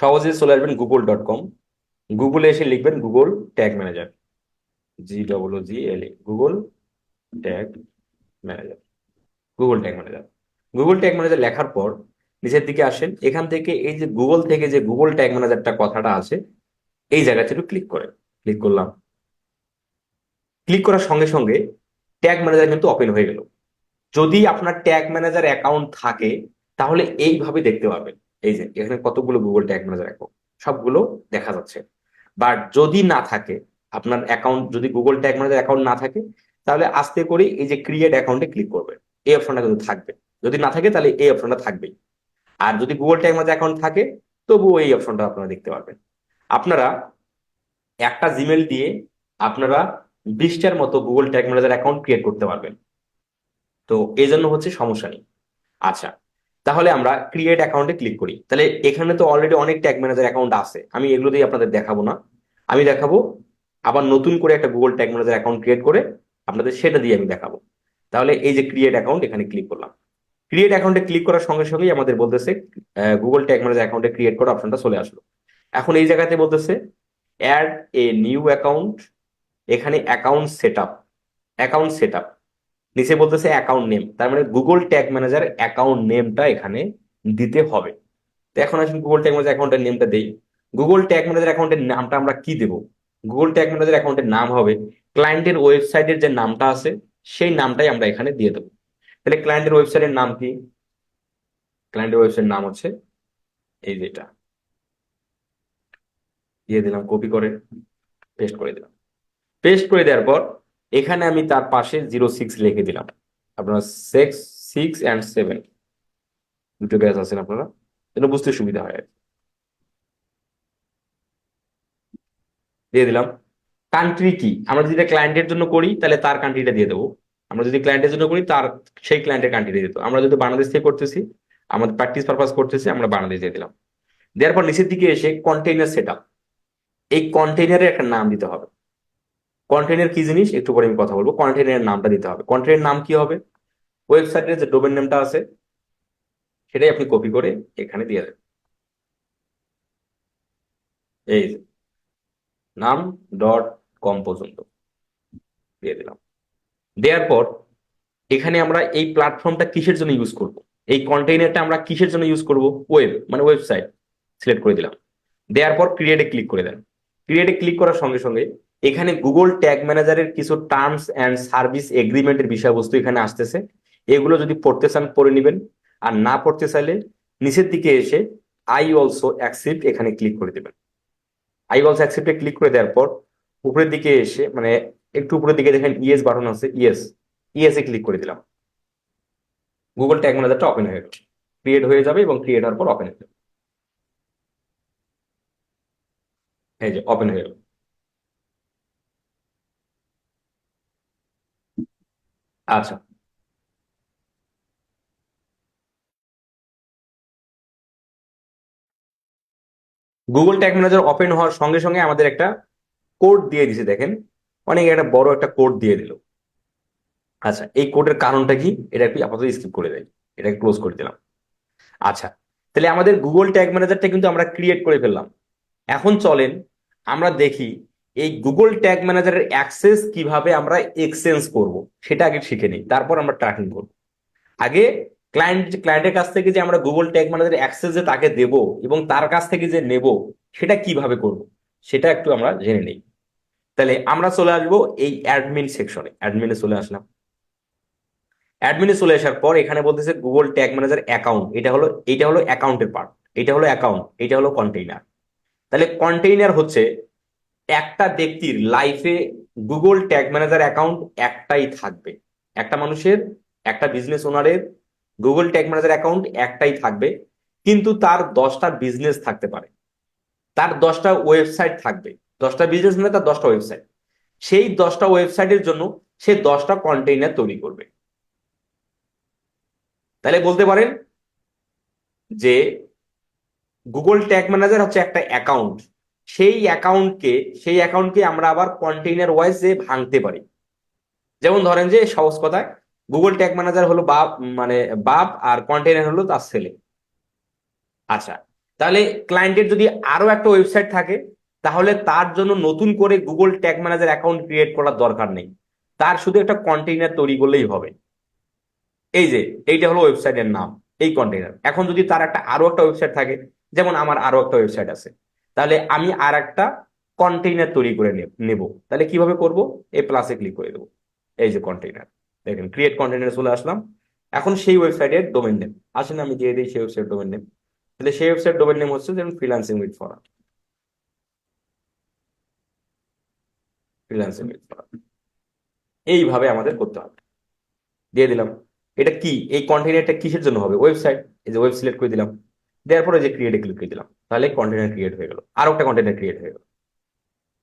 সহজে চলে আসবেন গুগল ডট কম গুগলে এসে লিখবেন Google tag manager G double G L Google tag manager Google tag manager Google tag manager লেখার পর নিচের দিকে আসেন। এখান থেকে এই যে গুগল থেকে যে গুগল ট্যাগ ম্যানেজারটা কথাটা আছে, এই জায়গাতে একটু ক্লিক করে ক্লিক করলাম। ক্লিক করার সঙ্গে সঙ্গে ট্যাগ ম্যানেজার কিন্তু ওপেন হয়ে গেল। যদি আপনার ট্যাগ ম্যানেজার অ্যাকাউন্ট থাকে, তাহলে এইভাবে দেখতে পাবেন এই যে, এখানে কতগুলো গুগল ট্যাগ ম্যানেজার অ্যাকাউন্ট সবগুলো দেখা যাচ্ছে। বাট যদি না থাকে, আপনার অ্যাকাউন্ট যদি গুগল ট্যাগ ম্যানেজার অ্যাকাউন্ট না থাকে, তাহলে আস্তে করে এই যে ক্রিয়েট অ্যাকাউন্টে ক্লিক করবেন এই অপশনটা কিন্তু থাকবে। যদি না থাকে, তাহলে এই অপশনটা থাকবেই। আর যদি গুগল ট্যাগ ম্যানেজার অ্যাকাউন্ট থাকে, তবুও এই অপশনটা আপনারা দেখতে পারবেন। আপনারা একটা জিমেল দিয়ে আপনারা বিশটার মতো Google tag manager account create করতে পারবেন। তো এই জন্য হচ্ছে সমস্যা নেই। আচ্ছা তাহলে আমরা ক্রিয়েট অ্যাকাউন্টে ক্লিক করি। তাহলে এখানে তো অলরেডি অনেক ট্যাগ ম্যানেজার অ্যাকাউন্ট আছে। আমি এগুলো দিয়ে আপনাদের দেখাবো না। আমি দেখাবো, আবার নতুন করে একটা Google tag manager account create করে আপনাদের সেটা দিয়ে আমি দেখাবো। তাহলে এই যে ক্রিয়েট অ্যাকাউন্ট এখানে ক্লিক করলাম। ক্রিয়েট অ্যাকাউন্টে ক্লিক করার সঙ্গে সঙ্গেই আমাদের বলতেছে গুগল ট্যাগ ম্যানেজার অ্যাকাউন্টে ক্রিয়েট করা অপশনটা চলে আসলো। এখন এই জায়গাতে বলতেছে অ্যাড এ নিউ অ্যাকাউন্ট এখানে account set up account set up নিচে বলতেছে অ্যাকাউন্ট নেম তার মানে গুগল ট্যাগ ম্যানেজার অ্যাকাউন্ট নেমটা এখানে দিতে হবে। তো এখন আসুন গুগল ট্যাগ ম্যানেজার অ্যাকাউন্টের নেমটা দেই। গুগল ট্যাগ ম্যানেজার অ্যাকাউন্টের নামটা আমরা কি দেব? গুগল ট্যাগ ম্যানেজার অ্যাকাউন্টের নাম হবে ক্লায়েন্টের ওয়েবসাইটের যে নামটা আছে, সেই নামটাই আমরা এখানে দিয়ে দেবো। তাহলে ক্লায়েন্টের ওয়েবসাইটের নাম কি? ক্লায়েন্টের ওয়েবসাইটের নাম হচ্ছে এই যেটা দিয়ে দিলাম কপি করে পেস্ট করে দিলাম। পেস্ট করে দেওয়ার পর এখানে আমি তার পাশে জিরো সিক্স লিখে দিলাম। আপনারা সিক্স সিক্স অ্যান্ড সেভেন দুটো ব্যাচ আছেন আপনারা? যেন বুঝতে সুবিধা হয়। দিয়ে দিলাম। কান্ট্রি কি? আমরা যদি ক্লায়েন্টের জন্য করি, তাহলে তার কান্ট্রিটা দিয়ে দেবো। আমরা যদি ক্লায়েন্টের জন্য করি, তার, সেই ক্লায়েন্টের কান্ট্রিটা দিতে আমরা যদি বাংলাদেশ থেকে করতেছি, আমাদের প্র্যাকটিস পারপাস করতেছি, আমরা বাংলাদেশ দিয়ে দিলাম। দেওয়ার পর নিচের দিকে এসে কন্টেইনার সেট এই কন্টেইনারের একটা নাম দিতে হবে। কন্টেইনার কি জিনিস? একটু পরে আমি কথা বলব। কন্টেইনারের নামটা দিতে হবে। কন্টেইনার নাম কি হবে? ওয়েবসাইটের যে ডোমেন নেমটা আছে, সেটাই আপনি কপি করে এখানে দিয়ে দেবেন। এই নাম ডট কম পর্যন্ত দিয়ে দিলাম। দেওয়ার পর এখানে আমরা এই প্ল্যাটফর্মটা কিসের জন্য ইউজ করব? এই কন্টেইনারটা আমরা কিসের জন্য ইউজ করব? ওয়েব মানে ওয়েবসাইট সিলেক্ট করে দিলাম। দেওয়ার পর ক্রিয়েটে ক্লিক করে দেন। ক্রিয়েটে ক্লিক করার সঙ্গে সঙ্গে এখানে গুগল ট্যাগ ম্যানেজারের কিছু টার্মস অ্যান্ড সার্ভিস এগ্রিমেন্টের বিষয়বস্তু এখানে আসতেছে। এগুলো যদি পড়তে চান, পড়ে নেবেন। আর না পড়তে চাইলে নিচের দিকে এসে আই অলসো অ্যাকসেপ্ট এখানে ক্লিক করে দেবেন। আই অলসো অ্যাকসেপ্টে ক্লিক করে দেওয়ার পর উপরের দিকে এসে মানে একটু উপরের দিকে দেখেন ইয়েস বাটন আছে ইয়েস ইয়েস এ ক্লিক করে দিলাম। গুগল ট্যাগ ম্যানেজারটা ওপেন হয়ে গেল। ক্রিয়েট হয়ে যাবে এবং ক্রিয়েট হওয়ার পর ওপেন হয়ে যাবে। এই যে ওপেন হয়ে গেল। আচ্ছা। গুগল ট্যাগ ম্যানেজার ওপেন হওয়ার সঙ্গে সঙ্গে আমাদের একটা কোড দিয়ে দিছে দেখেন। অনেক একটা বড় একটা কোড দিয়ে দিল। আচ্ছা এই কোডের কারণটা কি? এটা একটু আপাতত স্কিপ করে দেয় এটা ক্লোজ করে দিলাম। আচ্ছা তাহলে আমাদের গুগল ট্যাগ ম্যানেজারটা কিন্তু আমরা ক্রিয়েট করে ফেললাম। এখন চলেন, আমরা দেখি এই গুগল ট্যাগ ম্যানেজারের অ্যাক্সেস কীভাবে আমরা এক্সচেঞ্জ করব, সেটা আগে শিখে নিই, তারপর আমরা ট্র্যাকিং করব। আগে ক্লায়েন্ট ক্লায়েন্টের কাছ থেকে যে আমরা গুগল ট্যাগ ম্যানেজারের অ্যাক্সেস যে তাকে দেব এবং তার কাছ থেকে যে নেব, সেটা কীভাবে করব, সেটা একটু আমরা জেনে নিই। তাহলে আমরা চলে আসব এই অ্যাডমিন সেকশনে অ্যাডমিনে চলে আসলাম। অ্যাডমিনে চলে আসার পর এখানে বলতেছে গুগল ট্যাগ ম্যানেজার অ্যাকাউন্ট এটা হলো এটা হলো অ্যাকাউন্টের পার্ট এটা হলো অ্যাকাউন্ট এটা হলো কন্টেইনার তাহলে কন্টেইনার হচ্ছে একটা ব্যক্তির লাইফে গুগল ট্যাগ ম্যানেজার অ্যাকাউন্ট একটাই থাকবে। একটা মানুষের, একটা বিজনেস ওনারের গুগল ট্যাগ ম্যানেজার অ্যাকাউন্ট একটাই থাকবে। কিন্তু তার দশটা বিজনেস থাকতে পারে। তার দশটা ওয়েবসাইট থাকবে। দশটা বিজনেস মানে তার দশটা ওয়েবসাইট সেই দশটা ওয়েবসাইটের জন্য সে দশটা কন্টেইনার তৈরি করবে। তাহলে বলতে পারেন যে গুগল ট্যাগ ম্যানেজার হচ্ছে একটা অ্যাকাউন্ট সেই অ্যাকাউন্টকে সেই অ্যাকাউন্টকে আমরা আবার কন্টেইনার ওয়াইজে ভাঙতে পারি। যেমন ধরেন যে, সহজ কথায় গুগল ট্যাগ ম্যানেজার হলো বাপ মানে বাপ আর কন্টেইনার হলো তার ছেলে। আচ্ছা তাহলে ক্লায়েন্টের যদি আরও একটা ওয়েবসাইট থাকে, তাহলে তার জন্য নতুন করে Google tag manager account create করার দরকার নেই। তার শুধু একটা কন্টেইনার তৈরি করলেই হবে। এই যে, এইটা হলো ওয়েবসাইটের নাম, এই কন্টেইনার এখন যদি তার একটা আরও একটা ওয়েবসাইট থাকে, যেমন আমার আরও একটা ওয়েবসাইট আছে। তাহলে আমি আর একটা কন্টেইনার তৈরি করে নেব তাহলে কীভাবে করব? এই প্লাসে ক্লিক করে দেবো। এই যে কন্টেইনার দেখেন ক্রিয়েট কন্টেইনার চলে আসলাম। এখন সেই ওয়েবসাইটের ডোমেন নেম আসেন আমি দিয়ে দিই সেই ওয়েবসাইট ডোমেন নেম তাহলে সেই ওয়েবসাইট ডোমেন নেম হচ্ছে যেমন ফ্রিল্যান্সিং উইথ ফরা ফ্রিল্যান্সিং উইথ ফরা এইভাবে আমাদের করতে হবে। দিয়ে দিলাম। এটা কি? এই কন্টেনারটা কিসের জন্য হবে? ওয়েবসাইট এই যে ওয়েব সিলেক্ট করে দিলাম। দেওয়ার পরে যে ক্রিয়েটে ক্লিক করে দিলাম তাহলে কন্টেনার ক্রিয়েট হয়ে গেল। আর একটা কন্টেনার ক্রিয়েট হয়ে গেল।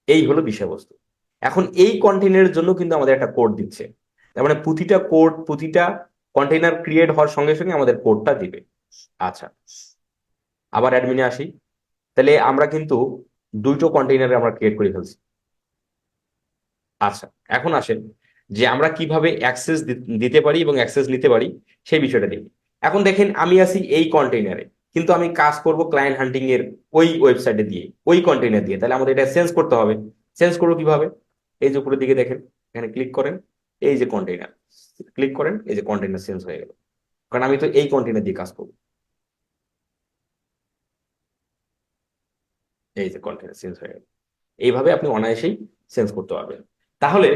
এই হলো বিষয়বস্তু। এখন এই কন্টেনারের জন্য কিন্তু আমাদের একটা কোড দিচ্ছে। তার মানে প্রতিটা কোড প্রতিটা কন্টেনার ক্রিয়েট হওয়ার সঙ্গে সঙ্গে আমাদের কোডটা দিবে। আচ্ছা আবার অ্যাডমিনে আসি। তাহলে আমরা কিন্তু দুইটো কন্টেইনারে আমরা ক্রিয়েট করে ফেলছি। আচ্ছা এখন আসেন যে আমরা কীভাবে অ্যাক্সেস দিতে পারি এবং অ্যাক্সেস নিতে পারি, সেই বিষয়টা দেখি। এখন দেখেন আমি আছি এই কন্টেইনারে কিন্তু আমি কাজ করব ক্লায়েন্ট হান্টিং এর ওই ওয়েবসাইটে দিয়ে, ওই কন্টেইনার দিয়ে। তাহলে আমাদের এটা চেঞ্জ করতে হবে। চেঞ্জ করব কীভাবে? এই যে উপরের দিকে দেখেন, এখানে ক্লিক করেন, এই যে কন্টেইনার ক্লিক করেন, এই যে কন্টেইনার চেঞ্জ হয়ে গেল। কারণ আমি তো এই কন্টেইনার দিয়ে কাজ করব। এই যে কন্টেইনার চেঞ্জ হয়ে গেল। এইভাবে আপনি অনায়াসেই চেঞ্জ করতে পারবেন। তাহলে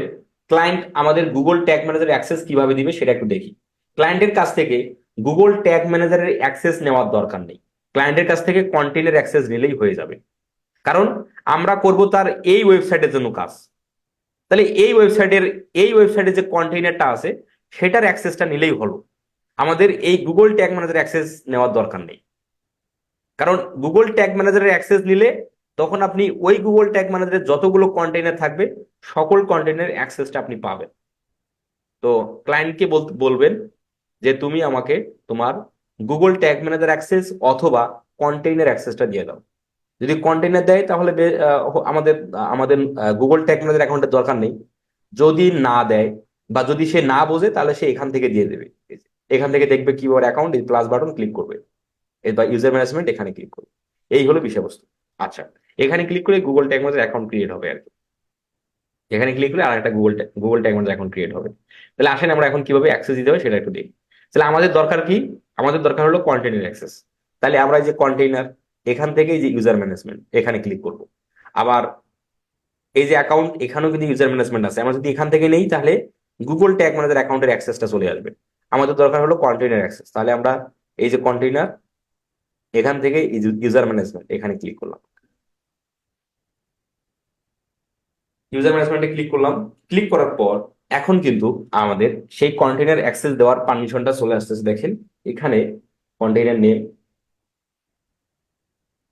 ক্লায়েন্ট আমাদের গুগল ট্যাগ ম্যানেজার অ্যাক্সেস কীভাবে দিবে সেটা একটু দেখি। ক্লায়েন্টের কাছ থেকে গুগল ট্যাগ ম্যানেজারের অ্যাক্সেস নেওয়ার দরকার নেই। ক্লায়েন্টের কাছ থেকে কন্টেন্টের অ্যাক্সেস নিলেই হয়ে যাবে। কারণ আমরা করব তার এই ওয়েবসাইটের জন্য কাজ। তাহলে এই ওয়েবসাইটের এই ওয়েবসাইটে যে কন্টেইনারটা আছে, সেটার অ্যাক্সেসটা নিলেই হলো। আমাদের এই গুগল ট্যাগ ম্যানেজার অ্যাক্সেস নেওয়ার দরকার নেই। কারণ গুগল ট্যাগ ম্যানেজারের অ্যাক্সেস নিলে তখন আপনি ওই গুগল ট্যাগ ম্যানেজারের যতগুলো কন্টেইনার থাকবে, সকল কন্টেইনারের অ্যাক্সেসটা আপনি পাবেন। তো ক্লায়েন্টকে বলবেন যে তুমি আমাকে তোমার গুগল ট্যাগ ম্যানেজার অ্যাক্সেস অথবা কন্টেইনার অ্যাক্সেসটা দিয়ে দাও। যদি কন্টেইনার দেয়, তাহলে আমাদের আমাদের গুগল ট্যাগ ম্যানেজার অ্যাকাউন্টের দরকার নেই। যদি না দেয় বা যদি সে না বোঝে, তাহলে সে এখান থেকে দিয়ে দেবে। এখান থেকে দেখবে কিবোর্ড অ্যাকাউন্ট এই প্লাস বাটন ক্লিক করবে। বা ইউজার ম্যানেজমেন্ট এখানে ক্লিক করবে। এই হলো বিষয়বস্তু। আচ্ছা এখানে ক্লিক করে Google tag manager account create হবে আর কি। এখানে ক্লিক করে আর একটা Google Google tag manager account create হবে। তাহলে আসেন আমরা এখন কীভাবে অ্যাক্সেস দিতে হবে সেটা একটু দেখি। তাহলে আমাদের দরকার কি? আমাদের দরকার হলো কন্টেইনার অ্যাক্সেস তাহলে আমরা এই যে কন্টেইনার এখান থেকে যে ইউজার ম্যানেজমেন্ট এখানে ক্লিক করব। আবার এই যে অ্যাকাউন্ট এখানেও কিন্তু ইউজার ম্যানেজমেন্ট আছে আমরা যদি এখান থেকে নেই, তাহলে গুগল ট্যাগ ম্যানেজার অ্যাকাউন্টের অ্যাক্সেসটা চলে আসবে। আমাদের দরকার হলো কন্টেইনার অ্যাক্সেস তাহলে আমরা এই যে কন্টেইনার এখান থেকে ইউজার ম্যানেজমেন্ট এখানে ক্লিক করলাম। ইউজার ম্যানেজমেন্টে ক্লিক করলাম। ক্লিক করার পর এখন কিন্তু আমাদের সেই কন্টেনার অ্যাক্সেস দেওয়ার পারমিশনটা চলে আসতেছে, দেখেন। এখানে কন্টেনার নেম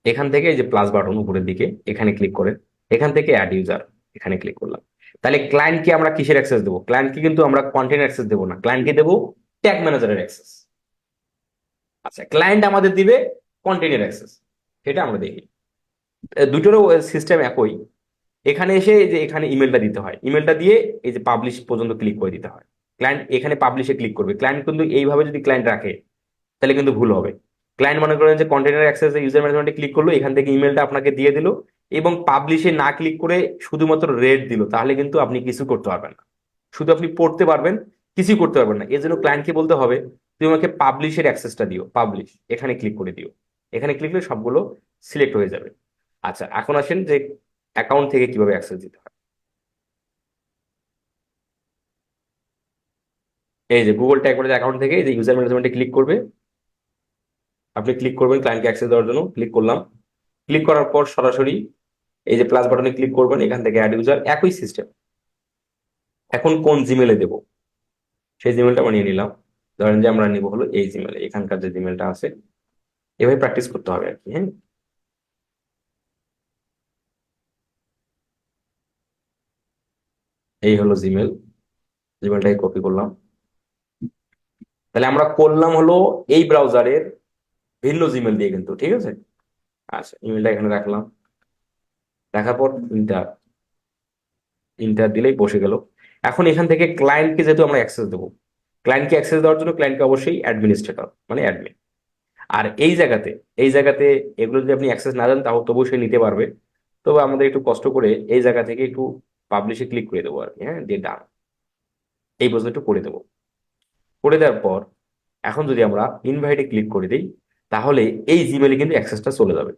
এখান থেকে যে প্লাস বাটন উপরের দিকে, এখানে ক্লিক করেন। এখান থেকে অ্যাড ইউজার এখানে ক্লিক করলাম। তাহলে ক্লায়েন্টকে আমরা কিসের অ্যাক্সেস দেবো? ক্লায়েন্টকে কিন্তু আমরা কন্টেন্ট অ্যাক্সেস দেবো না। ক্লায়েন্টকে দেবো ট্যাগ ম্যানেজারের অ্যাক্সেস আচ্ছা ক্লায়েন্ট আমাদের দিবে কন্টেন্টের অ্যাক্সেস সেটা আমরা দেখি। দুটোরও সিস্টেম একই। এখানে এসে যে এখানে ইমেলটা দিতে হয়। ইমেলটা দিয়ে এই যে পাবলিশ পর্যন্ত ক্লিক করে দিতে হয়। ক্লায়েন্ট এখানে পাবলিশে ক্লিক করবে। ক্লায়েন্ট কিন্তু এইভাবে যদি ক্লায়েন্ট রাখে, তাহলে কিন্তু ভুল হবে। ক্লায়েন্ট মনে করেন যে কন্টেনার অ্যাক্সেস ইউজার ম্যানেজমেন্টে ক্লিক করল, এখান থেকে ইমেলটা আপনাকে দিয়ে দিল এবং পাবলিশে না ক্লিক করে শুধুমাত্র রেড দিল, তাহলে কিন্তু আপনি কিছু করতে পারবেন না। শুধু আপনি পড়তে পারবেন, কিছুই করতে পারবেন না। এর জন্য ক্লায়েন্টকে বলতে হবে, তুমি আমাকে পাবলিশের অ্যাক্সেসটা দিও পাবলিশ এখানে ক্লিক করে দিও। এখানে ক্লিক করে সবগুলো সিলেক্ট হয়ে যাবে। আচ্ছা এখন আসেন যে অ্যাকাউন্ট থেকে কীভাবে অ্যাক্সেস দিতে হয়? এই যে গুগল ট্যাগ ম্যানেজার অ্যাকাউন্ট থেকে, এই যে ইউজার ম্যানেজমেন্টে ক্লিক করবে। আপনি ক্লিক করবেন ক্লায়েন্টকে অ্যাক্সেস দেওয়ার জন্য ক্লিক করলাম। ক্লিক করার পর সরাসরি এই যে প্লাস বাটনে ক্লিক করবেন, এখান থেকে অ্যাড ইউজার একই সিস্টেম এখন কোন জিমেলে দেব? সেই জিমেলটা বানিয়ে নিলাম। ধরেন যে আমরা নিব হলো এই জিমেলে এখানকার যে জিমেলটা আছে। এভাবে প্র্যাকটিস করতে হবে আর কি হ্যাঁ? এই হলো জিমেল জিমেলটাকে কপি করলাম। তাহলে আমরা করলাম হলো এই ব্রাউজারের ভিন্ন জিমেল দিয়ে কিন্তু, ঠিক আছে? আচ্ছা ইমেলটা এখানে রাখলাম। রাখার পর ইন্টার ইন্টার দিলেই বসে গেল। এখন এখান থেকে ক্লায়েন্টকে যেহেতু আমরা অ্যাক্সেস দেবো ক্লায়েন্টকে অ্যাক্সেস দেওয়ার জন্য ক্লায়েন্টকে অবশ্যই অ্যাডমিনিস্ট্রেটর মানে অ্যাডমিন আর এই জায়গাতে এই জায়গাতে এগুলো যদি আপনি অ্যাক্সেস না দেন তাহলে তবুও সে নিতে পারবে। তবে আমাদের একটু কষ্ট করে এই জায়গা থেকে একটু পাবলিশে ক্লিক করে দেবো আর কি হ্যাঁ দিয়ে ডান এই পর্যন্ত করে দেবো। করে দেওয়ার পর, এখন যদি আমরা ইনভাইটে ক্লিক করে দিই, তাহলে এই জিমেলে কিন্তু অ্যাক্সেসটা চলে যাবে।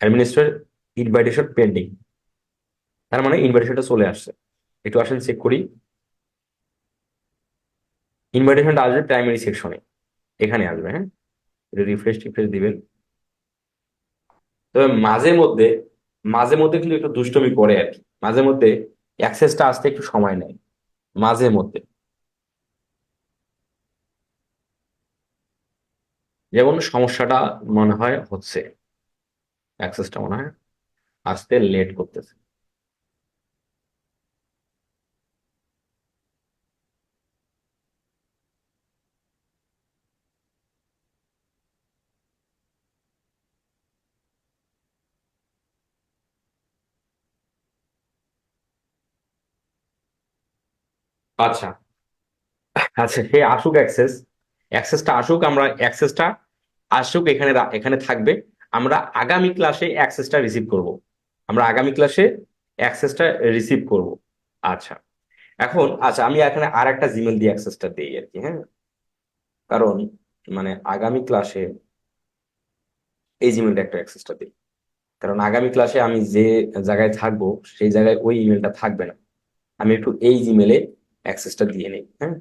অ্যাডমিনিস্ট্রেট ইনভাইটেশন পেন্ডিং তার মানে ইনভাইটেশনটা চলে আসছে। একটু আসেন চেক করি। ইনভাইটেশনটা আসবে প্রাইমারি সেকশনে এখানে আসবে হ্যাঁ। রিফ্রেশ টিফ্রেশ দিবেন। তবে মাঝে মধ্যে মাঝে মধ্যে কিন্তু একটু দুষ্টমি করে আর কি। মাঝে মধ্যে অ্যাক্সেসটা আসতে একটু সময় নেয়, মাঝে মধ্যে। যেমন সমস্যাটা মনে হয় হচ্ছে অ্যাক্সেসটা মনে হয় আসতে লেট করতেছে। আচ্ছা। আচ্ছা সে আসুক অ্যাক্সেস অ্যাক্সেসটা আসুক, আমরা অ্যাক্সেসটা আসুক, এখানে এখানে থাকবে। আমরা আগামী ক্লাসে অ্যাক্সেসটা রিসিভ করব। আমরা আগামী ক্লাসে অ্যাক্সেসটা রিসিভ করব। আচ্ছা। এখন আচ্ছা আমি এখানে আর একটা জিমেল দিয়ে অ্যাক্সেসটা দিই আর কি হ্যাঁ? কারণ মানে আগামী ক্লাসে এই জিমেলটা একটা অ্যাক্সেসটা দিই। কারণ আগামী ক্লাসে আমি যে জায়গায় থাকব, সেই জায়গায় ওই ইমেলটা থাকবে না। আমি একটু এই জিমেলে অ্যাক্সেসটা দিয়ে নিই হ্যাঁ?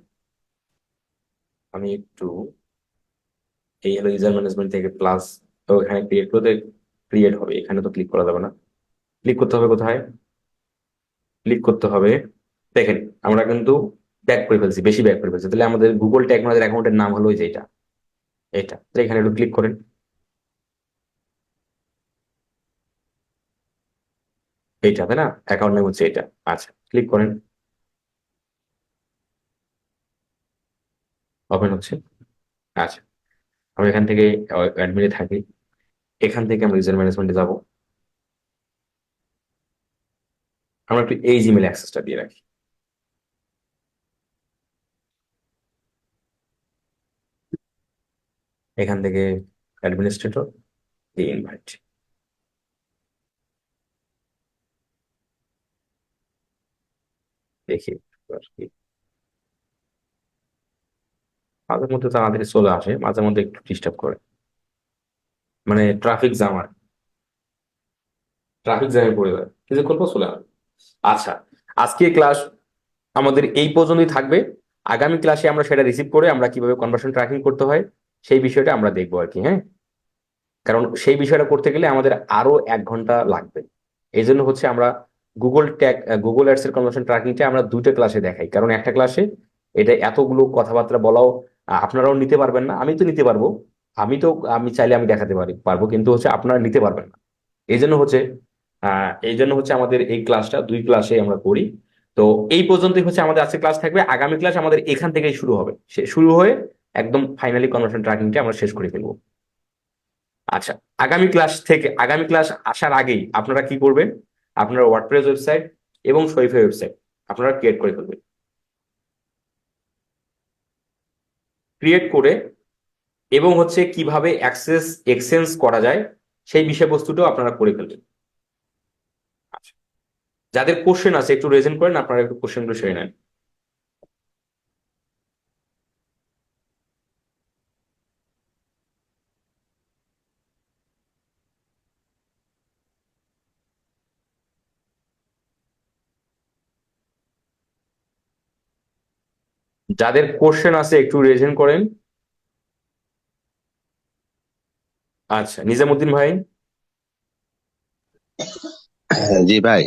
আমি একটু এই হলো ইউজার ম্যানেজমেন্ট থেকে প্লাস তো এখানে ক্রিয়েট করতে ক্রিয়েট হবে, এখানে তো ক্লিক করা যাবে না। ক্লিক করতে হবে কোথায়? ক্লিক করতে হবে দেখেন আমরা কিন্তু ব্যাক করে ফেলছি, বেশি ব্যাক করে ফেলছি। তাহলে আমাদের গুগল ট্যাগ ম্যানেজার অ্যাকাউন্টের নাম হলো ওই যে এটা এটা তাহলে এখানে একটু ক্লিক করেন। এইটা, তাই না? অ্যাকাউন্ট নেম হচ্ছে এটা আচ্ছা ক্লিক করেন। ওপেন হচ্ছে। আচ্ছা আমরা এখান থেকে অ্যাডমিনে থাকি। এখান থেকে আমরা ইউজার ম্যানেজমেন্টে যাব। আমরা একটু এই জিমেল অ্যাক্সেসটা দিয়ে রাখি। এখান থেকে অ্যাডমিনিস্ট্রেটর দিয়ে ইনভাইট দেখি। মাঝে মধ্যে তাড়াতাড়ি চলে আসে, মাঝে মধ্যে একটু ডিস্টার্ব করে। মানে ট্রাফিক জ্যাম আর ট্রাফিক জ্যামে পড়ে যায়। কিছুক্ষণ পর চলে আসবে আচ্ছা আজকে ক্লাস আমাদের এই পর্যন্তই থাকবে। আগামী ক্লাসে আমরা সেটা রিসিভ করে আমরা কীভাবে কনভার্সন ট্র্যাকিং করতে হয়, সেই বিষয়টা আমরা দেখব আর কি হ্যাঁ? কারণ সেই বিষয়টা করতে গেলে আমাদের আরও এক ঘণ্টা লাগবে। এই জন্য হচ্ছে আমরা গুগল ট্যাগ গুগল অ্যাডস এর কনভার্সন ট্র্যাকিংটা আমরা দুটো ক্লাসে দেখাই। কারণ একটা ক্লাসে এটা এতগুলো কথাবার্তা বলাও আপনারাও নিতে পারবেন না, আমি তো নিতে পারব। আমি তো, আমি চাইলে আমি দেখাতে পারি, পারব, কিন্তু হচ্ছে আপনারা নিতে পারবেন না। এই জন্য হচ্ছে এই জন্য হচ্ছে আমাদের এই ক্লাসটা, দুই ক্লাসে আমরা করি। তো এই পর্যন্তই হচ্ছে আমাদের আজকে ক্লাস থাকবে। আগামী ক্লাস আমাদের এখান থেকেই শুরু হবে। শুরু হয়ে একদম ফাইনালি কনভার্সন ট্র্যাকিংটা আমরা শেষ করে ফেলব। আচ্ছা আগামী ক্লাস থেকে, আগামী ক্লাস আসার আগেই আপনারা কি করবেন? আপনারা ওয়ার্ডপ্রেস ওয়েবসাইট এবং শরীফের ওয়েবসাইট আপনারা ক্রিয়েট করে ফেলবেন। ক্রিয়েট করে এবং হচ্ছে কীভাবে অ্যাক্সেস এক্সচেঞ্জ করা যায় সেই বিষয়বস্তুটাও আপনারা করে ফেলবেন। আচ্ছা। যাদের কোশ্চেন আছে একটু রেজেন্ট করেন আপনারা একটু কোশ্চেনগুলো সেরে নেন। যাদের কোশ্চেন আছে, একটু রেজেন করেন। আচ্ছা নিজামুদ্দিন ভাই। জি ভাই।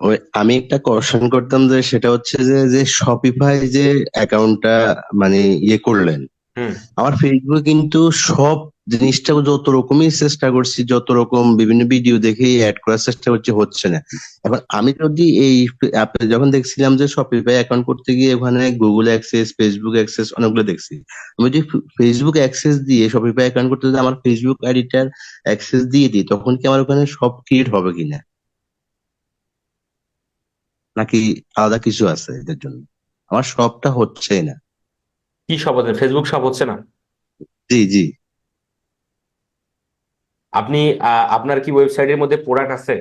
ওই আমি একটা কোশ্চেন করতাম যে, সেটা হচ্ছে যে যে শপিফাই যে অ্যাকাউন্টটা মানে ইয়ে করলেন আমার ফেসবুক কিন্তু সব জিনিসটা যত রকমই চেষ্টা করছি, যত রকম বিভিন্ন ভিডিও দেখে অ্যাড করার চেষ্টা করছি, হচ্ছে না। এখন আমি যদি এই যখন দেখছিলাম যে শপিফাই অ্যাকাউন্ট করতে গিয়ে ওখানে গুগল অ্যাক্সেস ফেসবুক অ্যাক্সেস অনেকগুলো দেখছি। আমি যদি ফেসবুক অ্যাক্সেস দিয়ে শপিফাই অ্যাকাউন্ট করতে যদি আমার ফেসবুক আইডিটার অ্যাক্সেস দিয়ে দিই, তখন কি আমার ওখানে সব ক্রিয়েট হবে কিনা? নাকি আলাদা কিছু আছে এদের জন্য? আমার সবটা হচ্ছেই না। কি সব হচ্ছে ফেসবুক সব হচ্ছে না? জি জি। আপনি আপনার কি ওয়েবসাইটের মধ্যে প্রোডাক্ট আছে?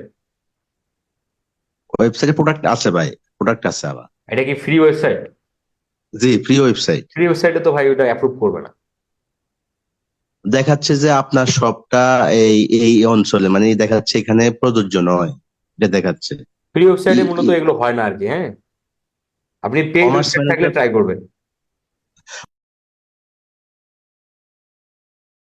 ওয়েবসাইটে প্রোডাক্ট আছে ভাই প্রোডাক্ট আছে আবার। এটা কি ফ্রি ওয়েবসাইট জি ফ্রি ওয়েবসাইট ফ্রি ওয়েবসাইটে তো ভাই ওটা অ্যাপ্রুভ করবে না। দেখাচ্ছে যে আপনার সবটা এই এই অঞ্চলে মানে দেখাচ্ছে এখানে প্রযোজ্য নয় এটা দেখাচ্ছে। ফ্রি ওয়েবসাইটে মূলত এগুলো হয় না আর কি হ্যাঁ? আপনি পেইড ওয়েবসাইট থাকলে ট্রাই করবেন।